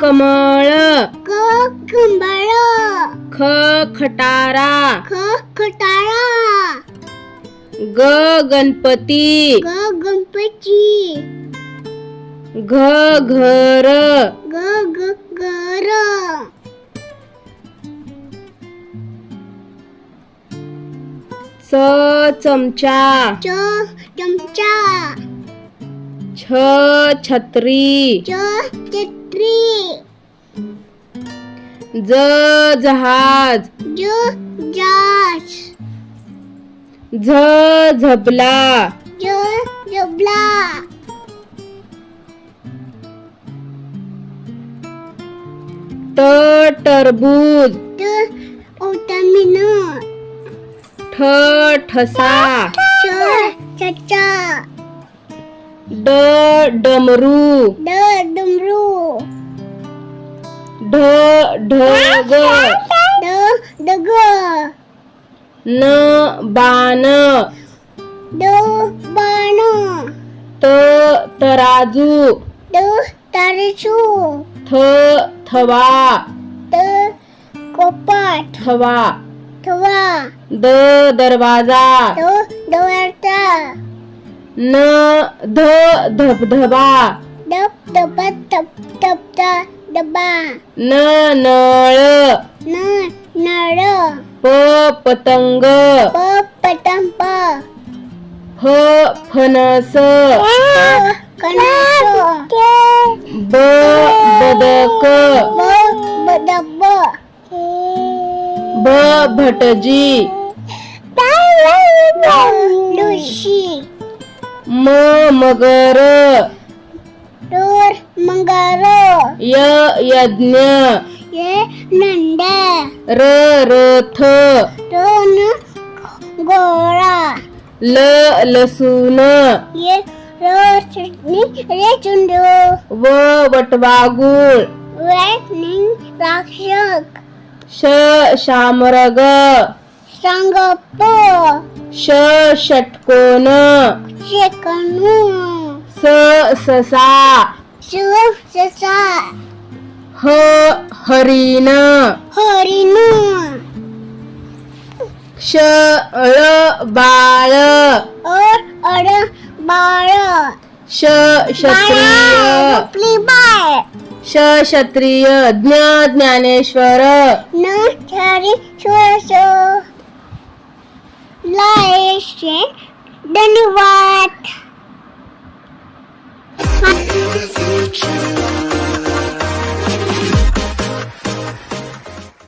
कमळ क कंबळ ख खटारा ख खटाळा ग गणपती। ग गणपती। घ घर। ग ग घर। च चमचा। च चमचा। छ छत्री। च छत्री ज जहाज़. ज जास झ झबला. ज जबला त टरबूज. ट ओटामिन ठ ठसा. च चचा. ड डमरू. ड डमरू ढ ढग ड डग न बाण. ड बाण. त तराजू. ड तारसू थ थवा. ट कोपाट. थवा. थवा. द दरवाज़ा. ड डवाटा न ध धबधबा. डब डबा टप टपटा डबा न नळ न नळ प पतंग. प पटंप फ फणस. कणस. ब बदक. ब बदब भ भटजी. म मगर. डोर मंगार। य यज्ञ। ये नंडा। र रथ। दोन गोळा ल लसूण। ये रो चटणी रे चुंडू। व वटवागुळ। वॅटनिंग राक्षक श शामरग। संगप। श षटकोन। शेकणू। ससा ससा ह हरिण. हरिणू. श ळ बाळ. अड बाळ. श क्षत्रिय. श क्षत्रिय. ज्ञ ज्ञानेश्वर. न Revolution